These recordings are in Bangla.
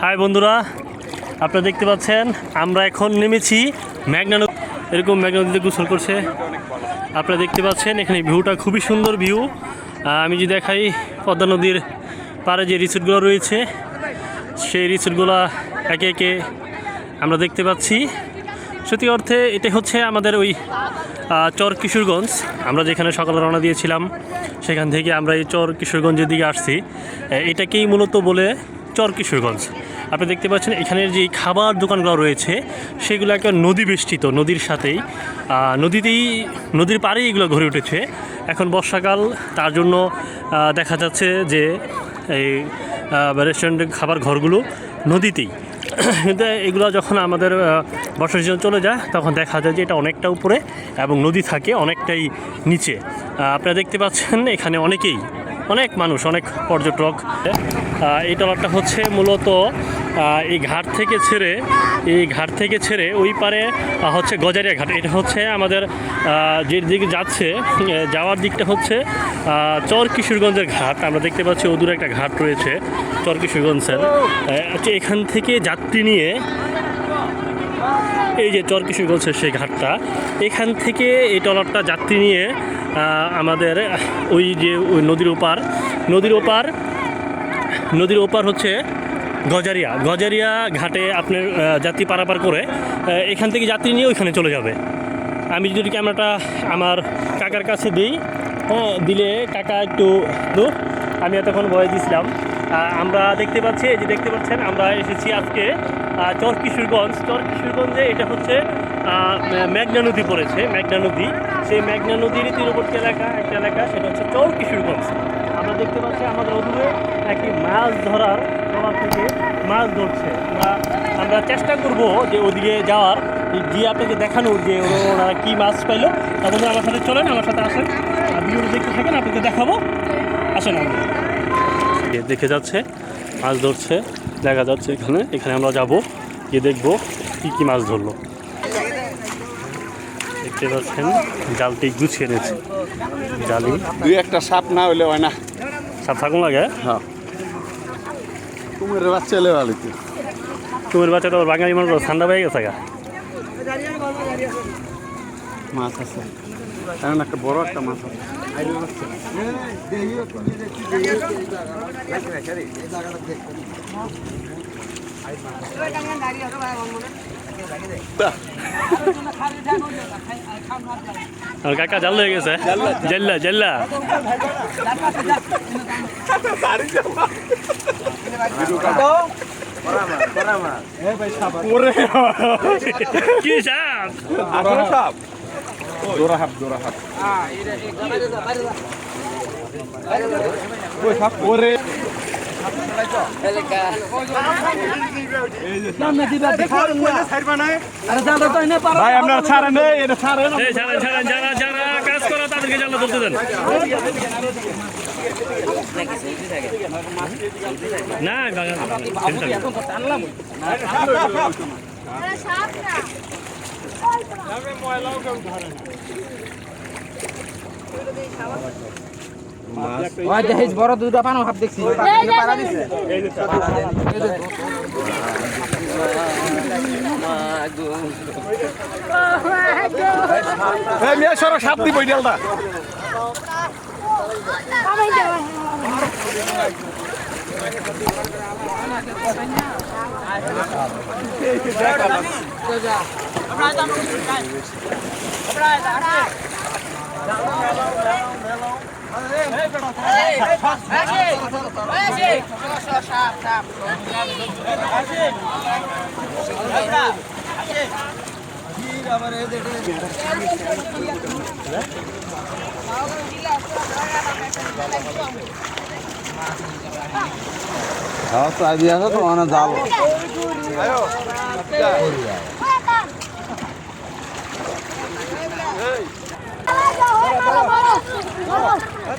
হাই বন্ধুরা, আপনারা দেখতে পাচ্ছেন, আমরা এখন নেমেছি মেঘনা নদী। এরকম মেঘনা নদীতে গোসল করছে। আপনারা দেখতে পাচ্ছেন, এখানে ভিউটা খুবই সুন্দর ভিউ। আমি যদি দেখাই পদ্মা নদীর পাড়ে যে রিসোর্টগুলো রয়েছে, সেই রিসোর্টগুলো একে একে আমরা দেখতে পাচ্ছি। সত্যি অর্থে এটা হচ্ছে আমাদের ওই চর কিশোরগঞ্জ। আমরা যেখানে সকালে রওনা দিয়েছিলাম, সেখান থেকে আমরা এই চর কিশোরগঞ্জের দিকে আসছি। এটাকেই মূলত বলে চর কিশোরগঞ্জ। আপনি দেখতে পাচ্ছেন এখানের যে খাবার দোকানগুলো রয়েছে, সেগুলো একটা নদী বেষ্টিত, নদীর সাথেই। নদীতেই, নদীর পাড়েই এগুলো গড়ে উঠেছে। এখন বর্ষাকাল, তার জন্য দেখা যাচ্ছে যে এই রেস্টুরেন্টের খাবার ঘরগুলো নদীতেই। কিন্তু এগুলো যখন আমাদের বর্ষা সিজন চলে যায়, তখন দেখা যায় যে এটা অনেকটা উপরে এবং নদী থাকে অনেকটাই নিচে। আপনারা দেখতে পাচ্ছেন এখানে অনেকেই অনেক মানুষ অনেক পর্যটক। এই ট্রলারটা হচ্ছে মূলত এই ঘাট থেকে ছেড়ে এই ঘাট থেকে ছেড়ে ওই পারে হচ্ছে গজারিয়া ঘাট। এটা হচ্ছে আমাদের যে দিকে যাচ্ছে যাওয়ার দিকটা হচ্ছে চর কিশোরগঞ্জের ঘাট। আমরা দেখতে পাচ্ছি অদূরে একটা ঘাট রয়েছে চর কিশোরগঞ্জের আচ্ছা, এখান থেকে যাত্রী নিয়ে এই যে চর কিশোরগঞ্জের সেই ঘাটটা এখান থেকে এই ট্রলারটা যাত্রী নিয়ে আমাদের ওই যে নদীর ওপার নদীর ওপার নদীর ওপার হচ্ছে গজারিয়া। গজারিয়া ঘাটে আপনার যাত্রী পারাপার করে এখান থেকে যাত্রী নিয়ে ওইখানে চলে যাবে। আমি যদি ক্যামেরাটা আমার কাকার কাছে দিই হ্যাঁ দিলে কাকা একটু আমি এতক্ষণ বয়ে দিয়েছিলাম আমরা দেখতে পাচ্ছি, এই যে দেখতে পাচ্ছেন, আমরা এসেছি আজকে চর কিশোরগঞ্জ চর কিশোরগঞ্জে এটা হচ্ছে মেঘনা নদী পড়েছে, মেঘনা নদী। সেই মেঘনা নদীর তীরবর্তী এলাকা, একটা এলাকা, সেটা হচ্ছে চর কিশোরগঞ্জ। আমরা দেখতে পাচ্ছি আমাদের অদূরে একটি মাছ ধরার প্রভাব থেকে মাছ ধরছে। আমরা আমরা চেষ্টা করব যে ওদিকে যাওয়ার। গিয়ে আপনাকে দেখানোর যে ওনারা কী মাছ পাইলো। তখন আমার সাথে চলেন, আমার সাথে আসেন। ভিডিওটা দেখতে থাকেন, আপনাকে দেখাবো। আসেন আপনি দেখে যাচ্ছে, মাছ ধরছে, দেখা যাচ্ছে এখানে। এখানে আমরা যাব, গিয়ে দেখব কী কী মাছ ধরলো। দেখতে পাচ্ছেন জালটি গুছিয়ে এনেছে জালি। দুই একটা সাপ না হইলে হয় না। সাপ থাকুন লাগে হ্যাঁ। কুমিরের বাচ্চা এলে ভালো তো তোমার বাচ্চাটা ওর বাঙালি মানুষ ঠান্ডা পেয়ে গেছে গা। মাছ আছে। এখন একটা বড় একটা মাছ আছে। আর কাকা জাল হয়ে গেছে। জাল্লা জাল্লা। কি সাপ? ওরে। ভাই আপনার ছাড়েন এটা ছাড়েন। কাজ করো তাদেরকে না ওই দেখিস বড় দুটা পানো ভাব দেখছি পাড়া দিছে। মেয়ে সরো সাপ দিব ডালটা হ্যাঁ তো আইডিয়া আছে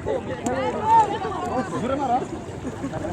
তো মানে জাল আমি